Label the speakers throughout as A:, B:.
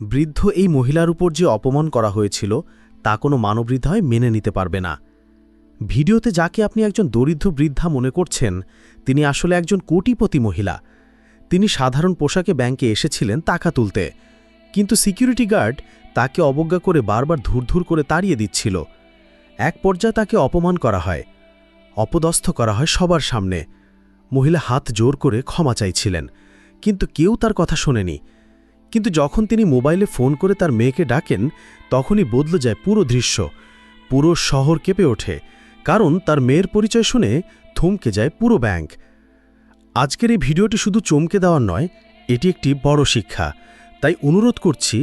A: বৃদ্ধ এই মহিলার উপর যে অপমান করা হয়েছিল, তা কোনো মানবহৃদয় মেনে নিতে পারবে না। ভিডিওতে যাকে আপনি একজন দরিদ্র বৃদ্ধা মনে করছেন, তিনি আসলে একজন কোটিপতি মহিলা। তিনি সাধারণ পোশাকে ব্যাংকে এসেছিলেন টাকা তুলতে। কিন্তু সিকিউরিটি গার্ড তাকে অবজ্ঞা করে বারবার ধুরধুর করে তাড়িয়ে দিচ্ছিল। এক পর্যায়ে তাকে অপমান করা হয়। অপদস্থ করা হয় সবার সামনে। মহিলা হাত জোর করে ক্ষমা চাইছিলেন, কিন্তু কেউ তার কথা শোনেনি। কিন্তু যখন তিনি মোবাইলে ফোন করে তার মেয়েকে ডাকেন, তখনই বদলে যায় পুরো দৃশ্য। পুরো শহর কেঁপে ওঠে, কারণ তার মেয়ের পরিচয় শুনে থমকে যায় পুরো ব্যাংক। আজকের এই ভিডিওটি শুধু চমকে দেওয়ার নয়, এটি একটি বড় শিক্ষা। তাই অনুরোধ করছি,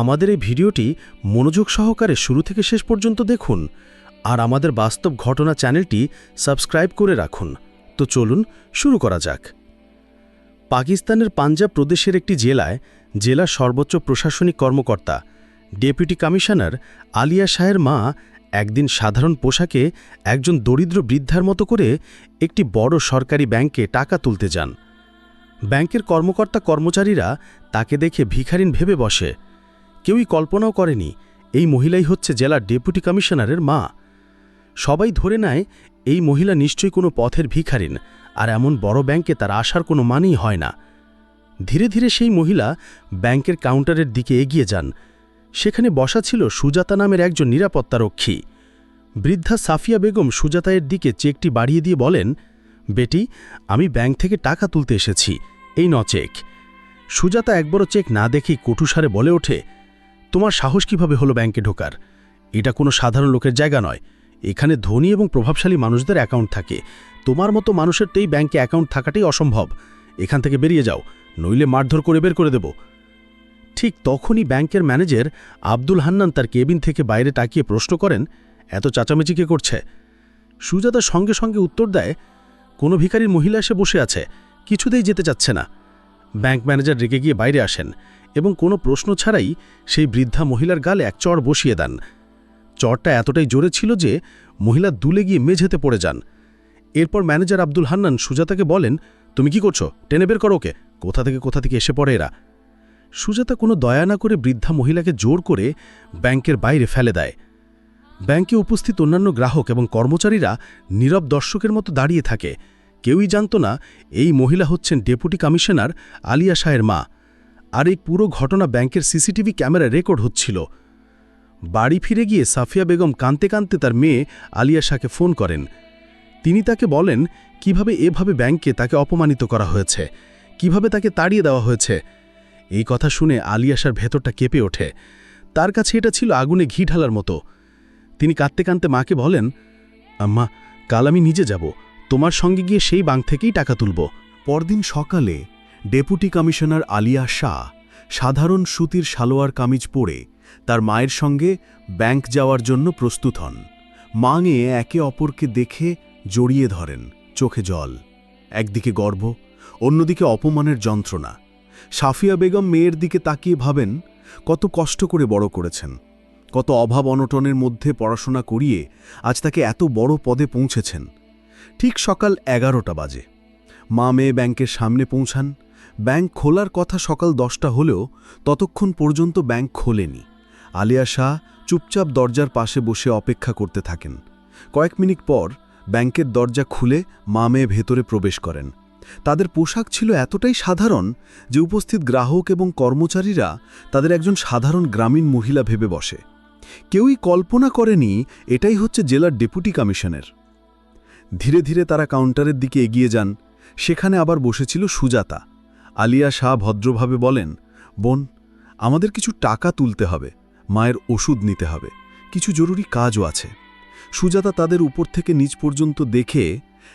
A: আমাদের এই ভিডিওটি মনোযোগ সহকারে শুরু থেকে শেষ পর্যন্ত দেখুন, আর আমাদের বাস্তব ঘটনা চ্যানেলটি সাবস্ক্রাইব করে রাখুন। তো চলুন, শুরু করা যাক। পাকিস্তানের পাঞ্জাব প্রদেশের একটি জেলায় জেলার সর্বোচ্চ প্রশাসনিক কর্মকর্তা, ডেপুটি কমিশনার আলিয়া শাহের মা একদিন সাধারণ পোশাকে একজন দরিদ্র বৃদ্ধার মতো করে একটি বড় সরকারি ব্যাংকে টাকা তুলতে যান। ব্যাংকের কর্মকর্তা কর্মচারীরা তাকে দেখে ভিখারিন ভেবে বসে, কেউই কল্পনাও করেনি এই মহিলাই হচ্ছে জেলার ডেপুটি কমিশনারের মা। সবাই ধরে নেয় এই মহিলা নিশ্চয়ই কোনো পথের ভিখারিন, আর এমন বড় ব্যাংকে তার আসার কোনো মানেই হয় না। ধীরে ধীরে সেই মহিলা ব্যাংকের কাউন্টারের দিকে এগিয়ে যান। সেখানে বসা ছিল সুজাতা নামের একজন নিরাপত্তারক্ষী। বৃদ্ধা সাফিয়া বেগম সুজাতায়ের দিকে চেকটি বাড়িয়ে দিয়ে বলেন, বেটি, আমি ব্যাংক থেকে টাকা তুলতে এসেছি। এই ন চেক। সুজাতা এক বড় চেক না দেখেই কটুসারে বলে ওঠে, তোমার সাহস কীভাবে হলো ব্যাংকে ঢোকার? এটা কোনো সাধারণ লোকের জায়গা নয়। এখানে ধনী এবং প্রভাবশালী মানুষদের অ্যাকাউন্ট থাকে। তোমার মতো মানুষের তো এই ব্যাংকে অ্যাকাউন্ট থাকাটাই অসম্ভব। এখান থেকে বেরিয়ে যাও, নইলে মারধর করে বের করে দেব। ঠিক তখনই ব্যাংকের ম্যানেজার আব্দুল হান্নান তার কেবিন থেকে বাইরে তাকিয়ে প্রশ্ন করেন, এত চাচামেচি কে করছে? সুজাতা সঙ্গে সঙ্গে উত্তর দেয়, কোনো ভিখারির মহিলা এসে বসে আছে, কিছুতেই যেতে চাচ্ছে না। ব্যাংক ম্যানেজার রেগে গিয়ে বাইরে আসেন এবং কোনো প্রশ্ন ছাড়াই সেই বৃদ্ধা মহিলার গালে এক চড় বসিয়ে দেন। চড়টা এতটাই জোরে ছিল যে মহিলা দুলে গিয়ে মেঝেতে পড়ে যান। এরপর ম্যানেজার আব্দুল হান্নান সুজাতাকে বলেন তুমি কি করছ? টেনে বের করো ওকে। কোথা থেকে কোথা থেকে এসে পড়ে এরা? সুজাতা কোনো দয়া না করে বৃদ্ধা মহিলাকে জোর করে ব্যাংকের বাইরে ফেলে দেয়। ব্যাংকে উপস্থিত অন্যান্য গ্রাহক এবং কর্মচারীরা নীরব দর্শকের মতো দাঁড়িয়ে থাকে। কেউই জানত না এই মহিলা হচ্ছেন ডেপুটি কমিশনার আলিয়া শাহের মা। আর এই পুরো ঘটনা ব্যাংকের সিসিটিভি ক্যামেরা রেকর্ড হচ্ছিল। বাড়ি ফিরে গিয়ে সাফিয়া বেগম কাঁদতে কাঁদতে তার মেয়ে আলিয়া শাহকে ফোন করেন। তিনি তাকে বলেন, কীভাবে এভাবে ব্যাংকে তাকে অপমানিত করা হয়েছে? কীভাবে তাকে তাড়িয়ে দেওয়া হয়েছে? এই কথা শুনে আলিয়াসার ভেতরটা কেঁপে ওঠে। তার কাছে এটা ছিল আগুনে ঘি ঢালার মতো। তিনি কাঁদতে কাঁদতে মাকে বলেন, আম্মা, কাল আমি নিজে যাব। তোমার সঙ্গে গিয়ে সেই বাং থেকেই টাকা তুলব।
B: পরদিন সকালে ডেপুটি কমিশনার আলিয়া শাহ সাধারণ সুতির সালোয়ার কামিজ পরে তার মায়ের সঙ্গে ব্যাংক যাওয়ার জন্য প্রস্তুত হন। মাঙে একে অপরকে দেখে জড়িয়ে ধরেন, চোখে জল, একদিকে গর্ব, অন্যদিকে অপমানের যন্ত্রণা। সাফিয়া বেগম মেয়ের দিকে তাকিয়ে ভাবেন, কত কষ্ট করে বড় করেছেন, কত অভাব অনটনের মধ্যে পড়াশোনা করিয়ে আজ তাকে এত বড় পদে পৌঁছেছেন। ঠিক সকাল এগারোটা বাজে। মা মেয়ে ব্যাংকের সামনে পৌঁছান। ব্যাংক খোলার কথা সকাল দশটা হলেও ততক্ষণ পর্যন্ত ব্যাংক খোলেনি। আলিয়া শাহ চুপচাপ দরজার পাশে বসে অপেক্ষা করতে থাকেন। কয়েক মিনিট পর ব্যাংকের দরজা খুলে মা মেয়ে ভেতরে প্রবেশ করেন। তাদের পোশাক ছিল এতটাই সাধারণ যে উপস্থিত গ্রাহক এবং কর্মচারীরা তাদের একজন সাধারণ গ্রামীণ মহিলা ভেবে বসে। কেউই কল্পনা করেনি এটাই হচ্ছে জেলার ডেপুটি কমিশনের। ধীরে ধীরে তারা কাউন্টারের দিকে এগিয়ে যান। সেখানে আবার বসেছিল সুজাতা। আলিয়া শাহ ভদ্রভাবে বলেন, বোন, আমাদের কিছু টাকা তুলতে হবে। মায়ের ওষুধ নিতে হবে। কিছু জরুরি কাজও আছে। সুজাতা তাদের উপর থেকে নিচ পর্যন্ত দেখে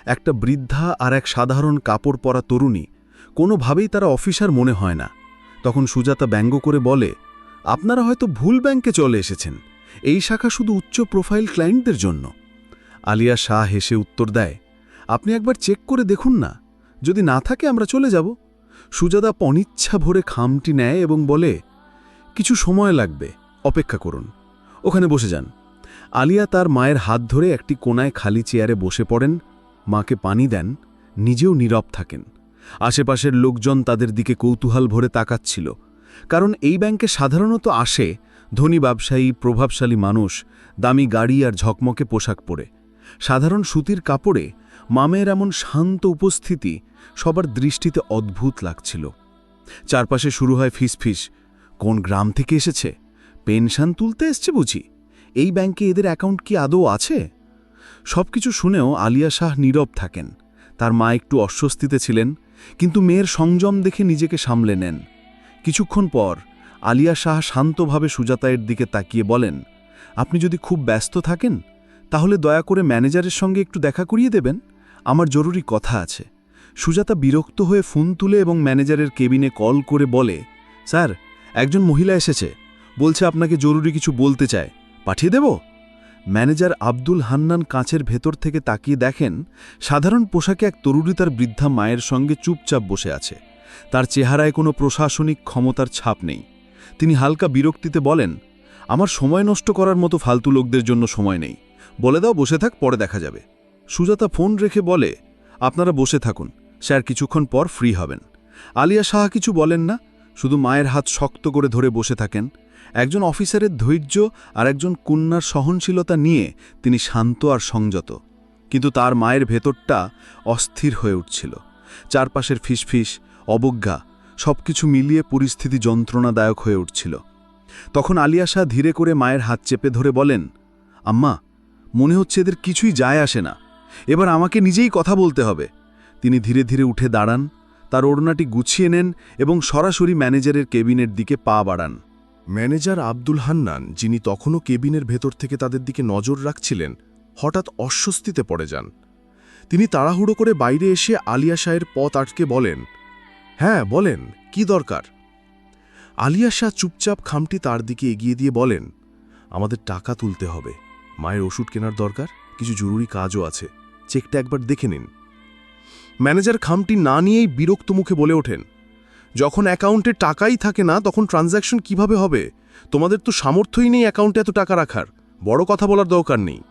B: একটা বৃদ্ধা আর এক সাধারণ কাপড় পরা তরুণী, কোনোভাবেই তারা অফিসার মনে হয় না। তখন সুজাতা ব্যঙ্গ করে বলে, আপনারা হয়তো ভুল ব্যাংকে চলে এসেছেন। এই শাখা শুধু উচ্চ প্রোফাইল ক্লায়েন্টদের জন্য। আলিয়া শাহ হেসে উত্তর দেয়, আপনি একবার চেক করে দেখুন না। যদি না থাকে আমরা চলে যাব। সুজাদা পনিচ্ছা ভরে খামটি নেয় এবং বলে, কিছু সময় লাগবে, অপেক্ষা করুন। ওখানে বসে যান। আলিয়া তার মায়ের হাত ধরে একটি কোনায় খালি চেয়ারে বসে পড়েন, মাকে পানি দেন, নিজেও নীরব থাকেন। আশেপাশের লোকজন তাদের দিকে কৌতূহল ভরে তাকাচ্ছিল,
A: কারণ এই ব্যাংকে সাধারণত আসে ধনী ব্যবসায়ী, প্রভাবশালী মানুষ, দামি গাড়ি আর ঝকমকে পোশাক পরে। সাধারণ সুতির কাপড়ে মামের এমন শান্ত উপস্থিতি সবার দৃষ্টিতে অদ্ভুত লাগছিল। চারপাশে শুরু হয় ফিসফিস, কোন গ্রাম থেকে এসেছে? পেনশন তুলতে এসছে বুঝি? এই ব্যাংকে এদের অ্যাকাউন্ট কি আদৌ আছে? সবকিছু শুনেও আলিয়া শাহ নীরব থাকেন। তার মা একটু অস্বস্তিতে ছিলেন, কিন্তু মেয়ের সংযম দেখে নিজেকে সামলে নেন। কিছুক্ষণ পর আলিয়া শাহ শান্তভাবে সুজাতায়ের দিকে তাকিয়ে বলেন, আপনি যদি খুব ব্যস্ত থাকেন, তাহলে দয়া করে ম্যানেজারের সঙ্গে একটু দেখা করিয়ে দেবেন? আমার জরুরি কথা আছে। সুজাতা বিরক্ত হয়ে ফোন তুলে এবং ম্যানেজারের কেবিনে কল করে বলে, স্যার, একজন মহিলা এসেছে। বলছে আপনাকে জরুরি কিছু বলতে চায়। পাঠিয়ে দেব? ম্যানেজার আব্দুল হান্নান কাঁচের ভেতর থেকে তাকিয়ে দেখেন, সাধারণ পোশাকে এক তরুণী তার বৃদ্ধা মায়ের সঙ্গে চুপচাপ বসে আছে। তার চেহারায় কোনো প্রশাসনিক ক্ষমতার ছাপ নেই। তিনি হালকা বিরক্তিতে বলেন, আমার সময় নষ্ট করার মতো ফালতু লোকদের জন্য সময় নেই। বলে দাও, বসে থাক, পরে দেখা যাবে। সুজাতা ফোন রেখে বলে, আপনারা বসে থাকুন, স্যার কিছুক্ষণ পর ফ্রি হবেন। আলিয়া সাহা কিছু বলেন না, শুধু মায়ের হাত শক্ত করে ধরে বসে থাকেন। একজন অফিসারের ধৈর্য আর একজন কন্যার সহনশীলতা নিয়ে তিনি শান্ত আর সংযত। কিন্তু তার মায়ের ভেতরটা অস্থির হয়ে উঠছিল। চারপাশের ফিসফিস, অবজ্ঞা, সবকিছু মিলিয়ে পরিস্থিতি যন্ত্রণাদায়ক হয়ে উঠছিল। তখন আলিয়া শাহ ধীরে করে মায়ের হাত চেপে ধরে বলেন, আম্মা, মনে হচ্ছে এদের কিছুই যায় আসে না। এবার আমাকে নিজেই কথা বলতে হবে। তিনি ধীরে ধীরে উঠে দাঁড়ান, তার ওড়নাটি গুছিয়ে নেন এবং সরাসরি ম্যানেজারের কেবিনের দিকে পা বাড়ান।
B: ম্যানেজার আব্দুল হান্নান, যিনি তখনও কেবিনের ভেতর থেকে তাদের দিকে নজর রাখছিলেন, হঠাৎ অস্বস্তিতে পড়ে যান। তিনি তাড়াহুড়ো করে বাইরে এসে আলিয়া শাহের পথ আটকে বলেন হ্যাঁ বলেন, কি দরকার? আলিয়া শাহ চুপচাপ খামটি তার দিকে এগিয়ে দিয়ে বলেন, আমাদের টাকা তুলতে হবে। মায়ের ওষুধ কেনার দরকার, কিছু জরুরি কাজও আছে। চেকটা একবার দেখে নিন। ম্যানেজার খামটি না নিয়েই বিরক্ত মুখে বলে ওঠেন যখন অ্যাকাউন্টে টাকাই থাকে না, তখন ট্রানজ্যাকশন কীভাবে হবে? তোমাদের তো সামর্থ্যই নেই অ্যাকাউন্টে এত টাকা রাখার। বড় কথা বলার দরকার নেই।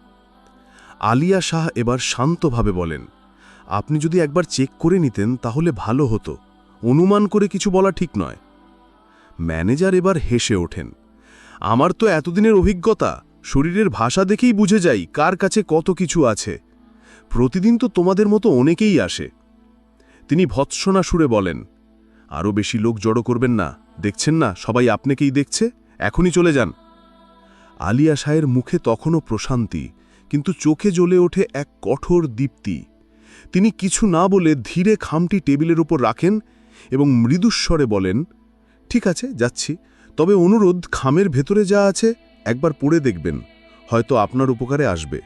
B: আলিয়া শাহ এবার শান্তভাবে বলেন, আপনি যদি একবার চেক করে নিতেন, তাহলে ভালো হতো। অনুমান করে কিছু বলা ঠিক নয়। ম্যানেজার এবার হেসে ওঠেন, আমার তো এতদিনের অভিজ্ঞতা। শরীরের ভাষা দেখেই বুঝে যাই কার কাছে কত কিছু আছে। প্রতিদিন তো তোমাদের মতো অনেকেই আসে। তিনি ভৎসনা সুরে বলেন আরও বেশি লোক জড়ো করবেন না। দেখছেন না? সবাই আপনাকেই দেখছে? এখনই চলে যান। আলিয়া শাহের মুখে তখনও প্রশান্তি, কিন্তু চোখে জ্বলে ওঠে এক কঠোর দীপ্তি। তিনি কিছু না বলে ধীরে খামটি টেবিলের উপর রাখেন এবং মৃদুস্বরে বলেন, ঠিক আছে, যাচ্ছি। তবে অনুরোধ, খামের ভেতরে যা আছে একবার পড়ে দেখবেন। হয়তো আপনার উপকারে আসবে।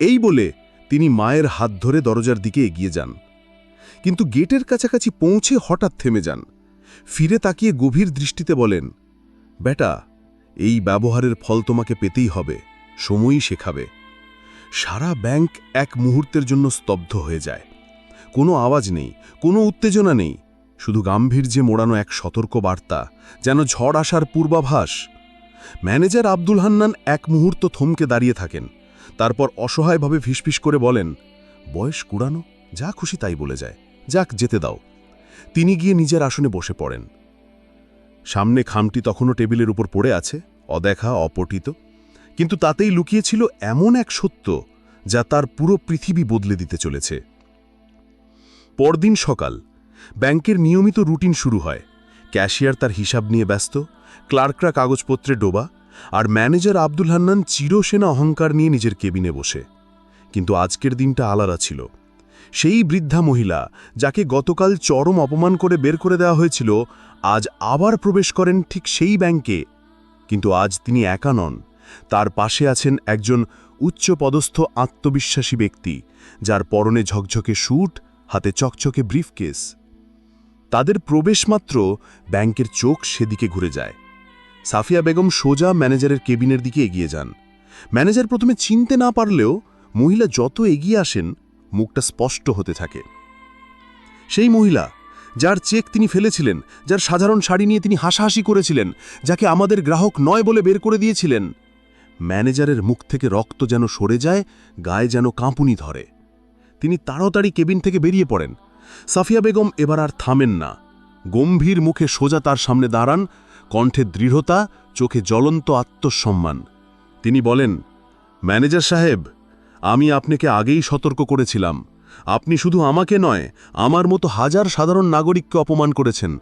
B: এই বলে তিনি মায়ের হাত ধরে দরজার দিকে এগিয়ে যান। কিন্তু গেটের কাছাকাছি পৌঁছে হঠাৎ থেমে যান। ফিরে তাকিয়ে গভীর দৃষ্টিতে বলেন, বেটা, এই ব্যবহারের ফল তোমাকে পেতেই হবে, সময়ই শেখাবে। সারা ব্যাংক এক মুহূর্তের জন্য স্তব্ধ হয়ে যায়। কোনো আওয়াজ নেই, কোনো উত্তেজনা নেই, শুধু গাম্ভীর্যে মোড়ানো এক সতর্ক বার্তা যেন ঝড় আসার পূর্বাভাস। ম্যানেজার আব্দুল হান্নান এক মুহূর্ত থমকে দাঁড়িয়ে থাকেন, তারপর অসহায়ভাবে ফিসফিস করে বলেন, বয়স কুড়ানো, যা খুশি তাই বলে যায়। যাক, যেতে দাও। তিনি গিয়ে নিজের আসনে বসে পড়েন। সামনে খামটি তখনও টেবিলের উপর পড়ে আছে, অদেখা অপঠিত কিন্তু তাতেই লুকিয়েছিল এমন এক সত্য যা তার পুরো পৃথিবী বদলে দিতে চলেছে। পরদিন সকাল, ব্যাংকের নিয়মিত রুটিন শুরু হয়। ক্যাশিয়ার তার হিসাব নিয়ে ব্যস্ত, ক্লার্করা কাগজপত্রে ডোবা, আর ম্যানেজার আব্দুল হান্নান চিরসেনা অহংকার নিয়ে নিজের কেবিনে বসে। কিন্তু আজকের দিনটা আলাদা ছিল। সেই বৃদ্ধা মহিলা, যাকে গতকাল চরম অপমান করে বের করে দেওয়া হয়েছিল, আজ আবার প্রবেশ করেন ঠিক সেই ব্যাংকে। কিন্তু আজ তিনি একা নন। তার পাশে আছেন একজন উচ্চপদস্থ আত্মবিশ্বাসী ব্যক্তি, যার পরনে ঝকঝকে স্যুট হাতে চকচকে ব্রিফকেস। তাদের প্রবেশমাত্র ব্যাংকের চোখ সেদিকে ঘুরে যায়। সাফিয়া বেগম সোজা ম্যানেজারের কেবিনের দিকে এগিয়ে যান। ম্যানেজার প্রথমে চিনতে না পারলেও মহিলা যত এগিয়ে আসেন মুখটা স্পষ্ট হতে থাকে। সেই মহিলা, যার চেক তিনি ফেলেছিলেন, যার সাধারণ শাড়ি নিয়ে তিনি হাসাহাসি করেছিলেন, যাকে আমাদের গ্রাহক নয় বলে বের করে দিয়েছিলেন, ম্যানেজারের মুখ থেকে রক্ত যেন সরে যায়, গায়ে যেন কাঁপুনি ধরে। তিনি তাড়াতাড়ি কেবিন থেকে বেরিয়ে পড়েন। সাফিয়া বেগম এবার আর থামেন না।
A: গম্ভীর মুখে সোজা তার সামনে দাঁড়ান, কণ্ঠে দৃঢ়তা, চোখে জ্বলন্ত আত্মসম্মান। তিনি বলেন, ম্যানেজার সাহেব আমি আপনাকে আগেই সতর্ক করেছিলাম। আপনি শুধু আমাকে নয়, আমার মতো হাজার সাধারণ নাগরিককে অপমান করেছেন।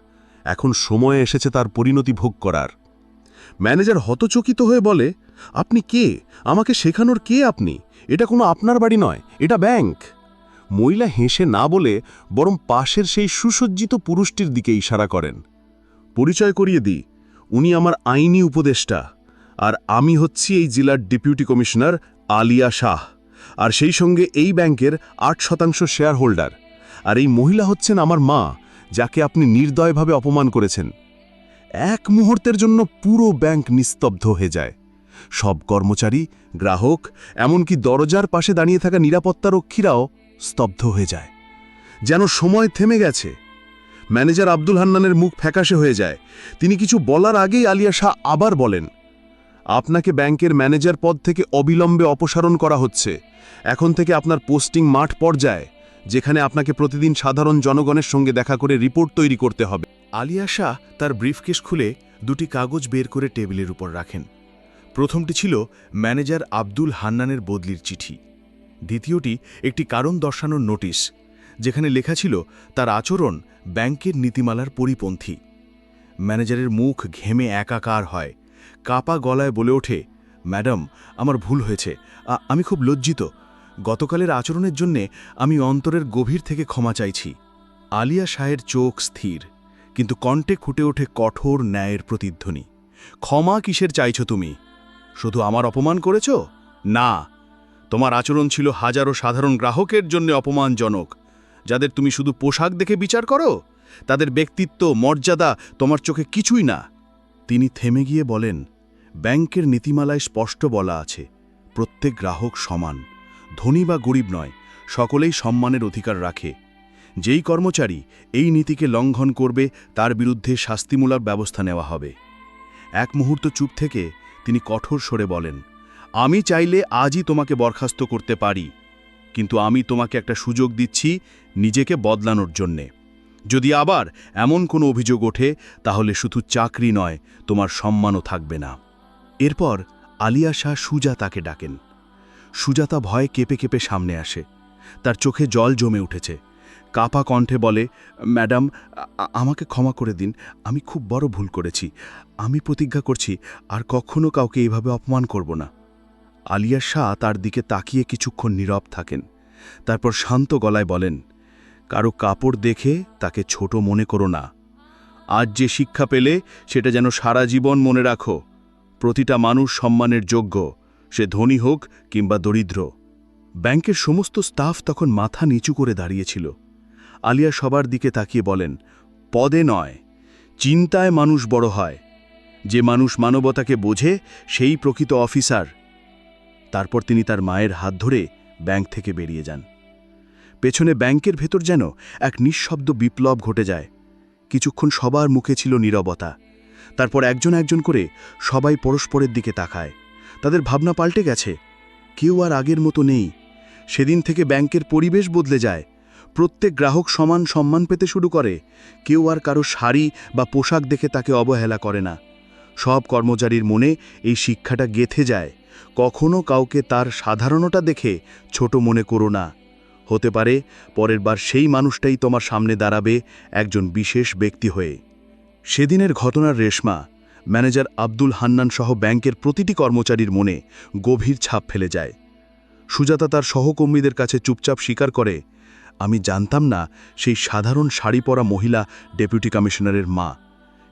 A: এখন সময় এসেছে তার পরিণতি ভোগ করার। ম্যানেজার হতচকিত হয়ে বলে, আপনি কে? আমাকে শেখানোর কে আপনি? এটা কোনো আপনার বাড়ি নয়, এটা ব্যাংক। মহিলা হেসে না বলে বরং পাশের সেই সুসজ্জিত পুরুষটির দিকে ইশারা করেন। পরিচয় করিয়ে দিই, উনি আমার আইনি উপদেষ্টা, আর আমি হচ্ছি এই জেলার ডেপুটি কমিশনার আলিয়া শাহ। আর সেই সঙ্গে এই ব্যাংকের আট শতাংশ শেয়ার হোল্ডার আর এই মহিলা হচ্ছেন আমার মা, যাকে আপনি নির্দয়ভাবে অপমান করেছেন। এক মুহূর্তের জন্য পুরো ব্যাংক নিস্তব্ধ হয়ে যায়। সব কর্মচারী, গ্রাহক, এমনকি দরজার পাশে দাঁড়িয়ে থাকা নিরাপত্তারক্ষীরাও স্তব্ধ হয়ে যায়। যেন সময় থেমে গেছে। ম্যানেজার আব্দুল হান্নানের মুখ ফ্যাকাশে হয়ে যায়। তিনি কিছু বলার আগেই আলিয়া শাহ আবার বলেন আপনাকে ব্যাংকের ম্যানেজার পদ থেকে অবিলম্বে অপসারণ করা হচ্ছে। এখন থেকে আপনার পোস্টিং মাঠ পর্যায়ে, যেখানে আপনাকে প্রতিদিন সাধারণ জনগণের সঙ্গে দেখা করে রিপোর্ট তৈরি করতে হবে।
B: আলিয়া শাহ তার ব্রিফকেস খুলে দুটি কাগজ বের করে টেবিলের উপর রাখেন। প্রথমটি ছিল ম্যানেজার আব্দুল হান্নানের বদলির চিঠি। দ্বিতীয়টি একটি কারণ দর্শানোর নোটিশ, যেখানে লেখা ছিল, তার আচরণ ব্যাংকের নীতিমালার পরিপন্থী। ম্যানেজারের মুখ ঘেমে একাকার হয়। কাপা গলায় বলে ওঠে, ম্যাডাম, আমার ভুল হয়েছে। আমি খুব লজ্জিত। গতকালের আচরণের জন্যে আমি অন্তরের গভীর থেকে ক্ষমা চাইছি। আলিয়া শাহের চোখ স্থির, কিন্তু কণ্ঠে খুটে ওঠে কঠোর ন্যায়ের প্রতিধ্বনি। ক্ষমা কিসের চাইছ তুমি? শুধু আমার অপমান করেছ? না। তোমার আচরণ ছিল হাজারো সাধারণ গ্রাহকের জন্য অপমানজনক। যাদের তুমি শুধু পোশাক দেখে বিচার করো? তাদের ব্যক্তিত্ব, মর্যাদা তোমার চোখে কিছুই না। তিনি থেমে গিয়ে বলেন, ব্যাংকের নীতিমালায় স্পষ্ট বলা আছে, প্রত্যেক গ্রাহক সমান, ধনী বা গরিব নয়, সকলেই সম্মানের অধিকার রাখে। যেই কর্মচারী এই নীতিকে লঙ্ঘন করবে, তার বিরুদ্ধে শাস্তিমূলক ব্যবস্থা নেওয়া হবে। এক মুহূর্ত চুপ থেকে তিনি কঠোর স্বরে বলেন, আমি চাইলে আজই তোমাকে বরখাস্ত করতে পারি, কিন্তু আমি তোমাকে একটা সুযোগ দিচ্ছি নিজেকে বদলানোর জন্যে। যদি আবার এমন কোনো অভিযোগ ওঠে, তাহলে শুধু চাকরি নয়, তোমার সম্মানও থাকবে না। এরপর আলিয়া শাহ সুজাতাকে ডাকেন। সুজাতা ভয়ে কেঁপে কেঁপে সামনে আসে। তার চোখে জল জমে উঠেছে। কাপা কণ্ঠে বলে, ম্যাডাম আমাকে ক্ষমা করে দিন, আমি খুব বড় ভুল করেছি। আমি প্রতিজ্ঞা করছি, আর কখনো কাউকে এইভাবে অপমান করব না। আলিয়া শাহ তার দিকে তাকিয়ে কিছুক্ষণ নীরব থাকেন। তারপর শান্ত গলায় বলেন কারও কাপড় দেখে তাকে ছোট মনে করো না। আজ যে শিক্ষা পেলে সেটা যেন সারা জীবন মনে রাখো। প্রতিটা মানুষ সম্মানের যোগ্য, সে ধনী হোক কিংবা দরিদ্র। ব্যাংকের সমস্ত স্টাফ তখন মাথা নিচু করে দাঁড়িয়েছিল। আলিয়া সবার দিকে তাকিয়ে বলেন, পদে নয়, চিন্তায় মানুষ বড় হয়। যে মানুষ মানবতাকে বোঝে, সেই প্রকৃত অফিসার। তারপর তিনি তার মায়ের হাত ধরে ব্যাংক থেকে বেরিয়ে যান। পেছনে ব্যাংকের ভেতর যেন এক নিঃশব্দ বিপ্লব ঘটে যায়। কিছুক্ষণ সবার মুখে ছিল নীরবতা। তারপর একজন একজন করে সবাই পরস্পরের দিকে তাকায়। তাদের ভাবনা পাল্টে গেছে। কেউ আর আগের মতো নেই। সেদিন থেকে ব্যাংকের পরিবেশ বদলে যায়। প্রত্যেক গ্রাহক সমান সম্মান পেতে শুরু করে। কেউ আর কারও শাড়ি বা পোশাক দেখে তাকে অবহেলা করে না। সব কর্মচারীর মনে এই শিক্ষাটা গেথে যায়। কখনো কাউকে তার সাধারণটা দেখে ছোট মনে করো না। হতে পারে, পরের বার সেই মানুষটাই তোমার সামনে দাঁড়াবে একজন বিশেষ ব্যক্তি হয়ে। সেদিনের ঘটনার রেশমা, ম্যানেজার আব্দুল হান্নান সহ ব্যাংকের প্রতিটি কর্মচারীর মনে গভীর ছাপ ফেলে যায়। সুজাতা তার সহকর্মীদের কাছে চুপচাপ স্বীকার করে, আমি জানতাম না সেই সাধারণ শাড়ি পরা মহিলা ডেপুটি কমিশনারের মা।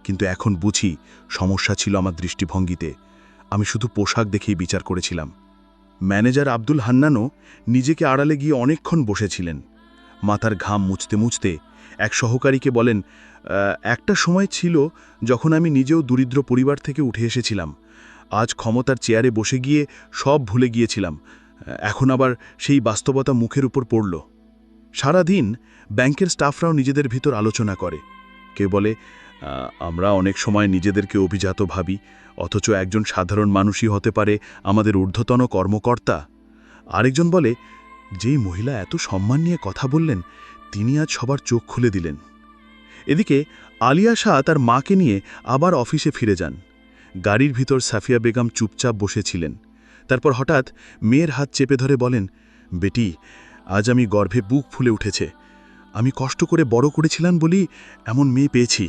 B: কিন্তু এখন বুঝি সমস্যা ছিল আমার দৃষ্টিভঙ্গিতে। আমি শুধু পোশাক দেখেই বিচার করেছিলাম। ম্যানেজার আব্দুল হান্নানও নিজেকে আড়ালে গিয়ে অনেকক্ষণ বসেছিলেন। মাথার ঘাম মুছতে মুছতে এক সহকারীকে বলেন একটা সময় ছিল যখন আমি নিজেও দরিদ্র পরিবার থেকে উঠে এসেছিলাম। আজ ক্ষমতার চেয়ারে বসে গিয়ে সব ভুলে গিয়েছিলাম। এখন আবার সেই বাস্তবতা মুখের উপর পড়ল। সারাদিন ব্যাংকের স্টাফরাও নিজেদের ভিতর আলোচনা করে। কেউ বলে "আহ, আমরা অনেক সময় নিজেদেরকে অভিজাত ভাবি, অথচ একজন সাধারণ মানুষই হতে পারে আমাদের ঊর্ধ্বতন কর্মকর্তা। আরেকজন বলে, যেই মহিলা এত সম্মান নিয়ে কথা বললেন, তিনি আজ সবার চোখ খুলে দিলেন। এদিকে
C: আলিয়া শাহ তার মাকে নিয়ে আবার অফিসে ফিরে যান। গাড়ির ভিতর সাফিয়া বেগম চুপচাপ বসেছিলেন। তারপর হঠাৎ মেয়ের হাত চেপে ধরে বলেন, বেটি, আজ আমি গর্ভে বুক ফুলে উঠেছে। আমি কষ্ট করে বড় করেছিলাম বলি এমন মেয়ে পেয়েছি।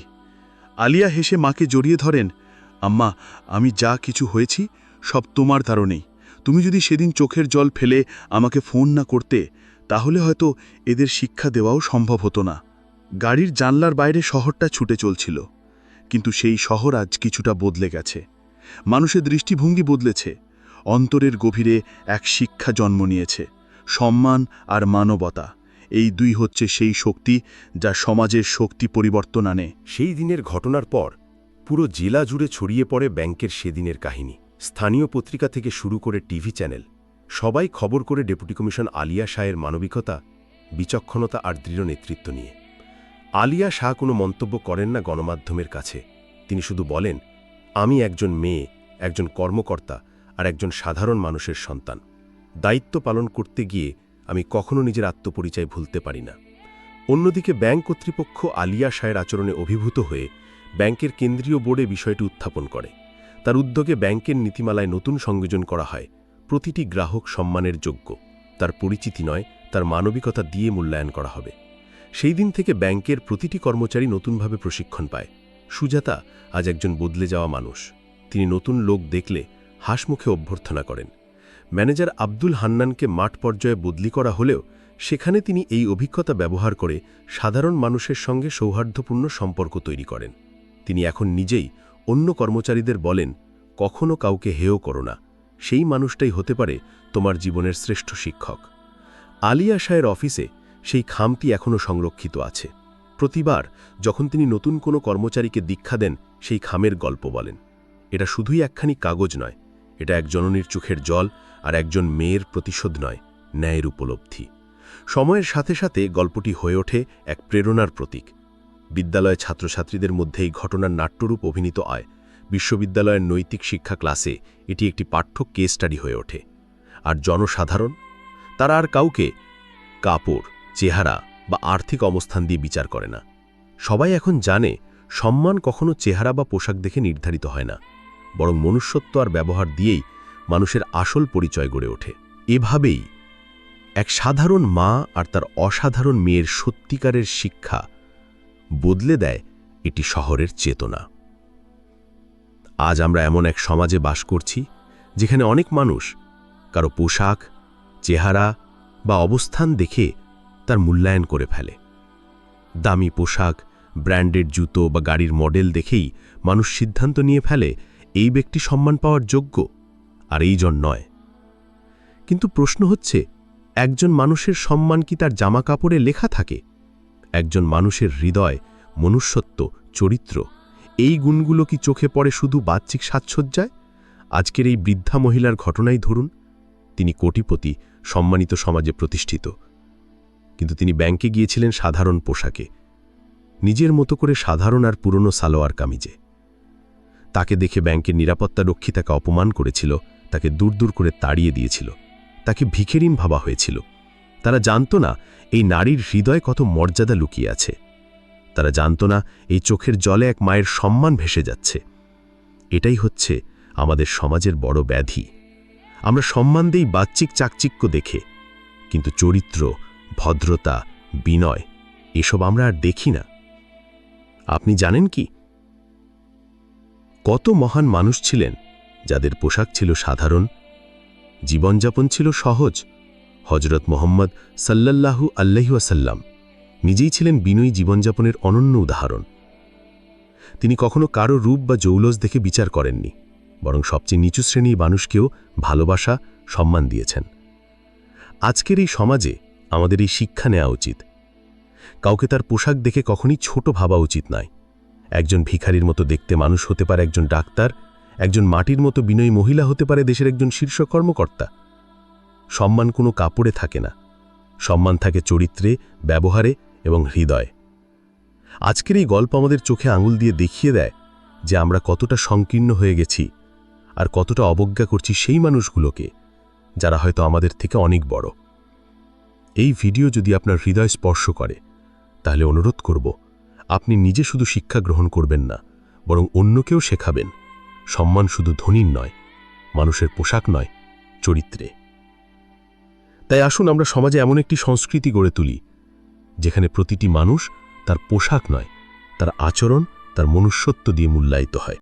C: আলিয়া হেসে মাকে জড়িয়ে ধরেন, আম্মা, আমি যা কিছু হয়েছি, সব তোমার কারণেই। তুমি যদি সেদিন চোখের জল ফেলে আমাকে ফোন না করতে, তাহলে হয়তো এদের শিক্ষা দেওয়াও সম্ভব হতো না। গাড়ির জানলার বাইরে শহরটা ছুটে চলছিল, কিন্তু সেই শহর আজ কিছুটা বদলে গেছে। মানুষের দৃষ্টিভঙ্গি বদলেছে, অন্তরের গভীরে এক শিক্ষা জন্ম নিয়েছে, সম্মান আর মানবতা। এই দুই হচ্ছে সেই শক্তি যা সমাজের শক্তি পরিবর্তন আনে।
B: সেই দিনের ঘটনার পর পুরো জেলা জুড়ে ছড়িয়ে পড়ে ব্যাংকের সেদিনের কাহিনী। স্থানীয় পত্রিকা থেকে শুরু করে টিভি চ্যানেল, সবাই খবর করে ডেপুটি কমিশন আলিয়া শাহের মানবিকতা, বিচক্ষণতা আর দৃঢ় নেতৃত্ব নিয়ে। আলিয়া শাহ কোনো মন্তব্য করেন না গণমাধ্যমের কাছে। তিনি শুধু বলেন, আমি একজন মেয়ে, একজন কর্মকর্তা আর একজন সাধারণ মানুষের সন্তান। দায়িত্ব পালন করতে গিয়ে আমি কখনো নিজের আত্মপরিচয় ভুলতে পারি না। অন্যদিকে ব্যাংক কর্তৃপক্ষ আলিয়া শাহের আচরণে অভিভূত হয়ে ব্যাংকের কেন্দ্রীয় বোর্ডে বিষয়টি উত্থাপন করে। তার উদ্যোগে ব্যাংকের নীতিমালায় নতুন সংযোজন করা হয়। প্রতিটি গ্রাহক সম্মানের যোগ্য। তার পরিচিতি নয়, তার মানবিকতা দিয়ে মূল্যায়ন করা হবে। সেই দিন থেকে ব্যাংকের প্রতিটি কর্মচারী নতুনভাবে প্রশিক্ষণ পায়। সুজাতা আজ একজন বদলে যাওয়া মানুষ। তিনি নতুন লোক দেখলে হাসমুখে অভ্যর্থনা করেন। ম্যানেজার আব্দুল হান্নানকে মাঠ পর্যায়ে বদলি করা হলেও সেখানে তিনি এই অভিজ্ঞতা ব্যবহার করে সাধারণ মানুষের সঙ্গে সৌহার্দ্যপূর্ণ সম্পর্ক তৈরি করেন। তিনি এখন নিজেই অন্য কর্মচারীদের বলেন, কখনো কাউকে হেয় করো না। সেই মানুষটাই হতে পারে তোমার জীবনের শ্রেষ্ঠ শিক্ষক। আলিয়া শাহের অফিসে সেই খামটি এখনও সংরক্ষিত আছে। প্রতিবার যখন তিনি নতুন কোনো কর্মচারীকে দীক্ষা দেন, সেই খামের গল্প বলেন। এটা শুধুই একখানি কাগজ নয়, এটা এক জননীর চোখের জল আর একজন মেয়ের প্রতিশোধ নয়, ন্যায়ের উপলব্ধি। সময়ের সাথে সাথে গল্পটি হয়ে ওঠে এক প্রেরণার প্রতীক। বিদ্যালয় ছাত্রছাত্রীদের মধ্যে এই ঘটনার নাট্যরূপ অভিনীত আয় বিশ্ববিদ্যালয়ের নৈতিক শিক্ষা ক্লাসে এটি একটি পাঠ্য কেস স্টাডি হয়ে ওঠে। আর জনসাধারণ? তারা আর কাউকে কাপড়, চেহারা বা আর্থিক অবস্থান দিয়ে বিচার করে না। সবাই এখন জানে, সম্মান কখনো চেহারা বা পোশাক দেখে নির্ধারিত হয় না। বরং মনুষ্যত্ব আর ব্যবহার দিয়েই মানুষের আসল পরিচয় গড়ে ওঠে। এভাবেই এক সাধারণ মা আর তার অসাধারণ মেয়ের সত্যিকারের শিক্ষা বদলে দেয় এটি শহরের চেতনা। আজ আমরা এমন এক সমাজে বাস করছি, যেখানে অনেক মানুষ কারও পোশাক, চেহারা বা অবস্থান দেখে তার মূল্যায়ন করে ফেলে। দামি পোশাক, ব্র্যান্ডেড জুতো বা গাড়ির মডেল দেখেই মানুষ সিদ্ধান্ত নিয়ে ফেলে, এই ব্যক্তি সম্মান পাওয়ার যোগ্য। আর এইজন নয়। কিন্তু প্রশ্ন হচ্ছে, একজন মানুষের সম্মান কি তার জামা কাপড়ে লেখা থাকে? একজন মানুষের হৃদয়, মনুষ্যত্ব, চরিত্র, এই গুণগুলো কি চোখে পড়ে শুধু বাহ্যিক সাজসজ্জায়? আজকের এই বৃদ্ধা মহিলার ঘটনাই ধরুন, তিনি কোটিপতি, সম্মানিত সমাজে প্রতিষ্ঠিত। কিন্তু তিনি ব্যাংকে গিয়েছিলেন সাধারণ পোশাকে, নিজের মতো করে সাধারণ আর পুরনো সালোয়ার কামিজে। তাকে দেখে ব্যাংকের নিরাপত্তা রক্ষী তাকে অপমান করেছিল। তাকে দূর দূর করে তাড়িয়ে দিয়েছিল। তাকে ভিখেরিন ভাবা হয়েছিল। তারা জানত না এই নারীর হৃদয় কত মর্যাদা লুকিয়ে আছে। তারা জানত না এই চোখের জলে এক মায়ের সম্মান ভেসে যাচ্ছে। এটাই হচ্ছে আমাদের সমাজের বড় ব্যাধি। আমরা সম্মান দেই বাচ্চিক চাকচিক্য দেখে, কিন্তু চরিত্র, ভদ্রতা, বিনয়, এসব আমরা আর দেখি না। আপনি জানেন কি? কত মহান মানুষ ছিলেন যাদের পোশাক ছিল সাধারণ, জীবনযাপন ছিল সহজ। হজরত মোহাম্মদ সাল্লাল্লাহু আল্লাহিয়াসাল্লাম নিজেই ছিলেন বিনয়ী জীবনযাপনের অনন্য উদাহরণ। তিনি কখনো কারও রূপ বা জৌলস দেখে বিচার করেননি, বরং সবচেয়ে নিচু শ্রেণির মানুষকেও ভালোবাসা, সম্মান দিয়েছেন। আজকের এই সমাজে আমাদের এই শিক্ষা নেওয়া উচিত। কাউকে তার পোশাক দেখে কখনই ছোট ভাবা উচিত নয়। একজন ভিখারির মতো দেখতে মানুষ হতে পারে একজন ডাক্তার একজন মাটির মতো বিনয়ী মহিলা হতে পারে দেশের একজন শীর্ষ কর্মকর্তা। সম্মান কোনো কাপড়ে থাকে না। সম্মান থাকে চরিত্রে, ব্যবহারে এবং হৃদয়। আজকের এই গল্প আমাদের চোখে আঙুল দিয়ে দেখিয়ে দেয় যে আমরা কতটা সংকীর্ণ হয়ে গেছি আর কতটা অবজ্ঞা করছি সেই মানুষগুলোকে, যারা হয়তো আমাদের থেকে অনেক বড়। এই ভিডিও যদি আপনার হৃদয় স্পর্শ করে, তাহলে অনুরোধ করব, আপনি নিজে শুধু শিক্ষা গ্রহণ করবেন না, বরং অন্যকেও শেখাবেন। সম্মান শুধু ধনীর নয়, মানুষের পোশাক নয়, চরিত্রে। তাই আসুন আমরা সমাজে এমন একটি সংস্কৃতি গড়ে তুলি, যেখানে প্রতিটি মানুষ তার পোশাক নয়, তার আচরণ, তার মনুষ্যত্ব দিয়ে মূল্যায়িত হয়।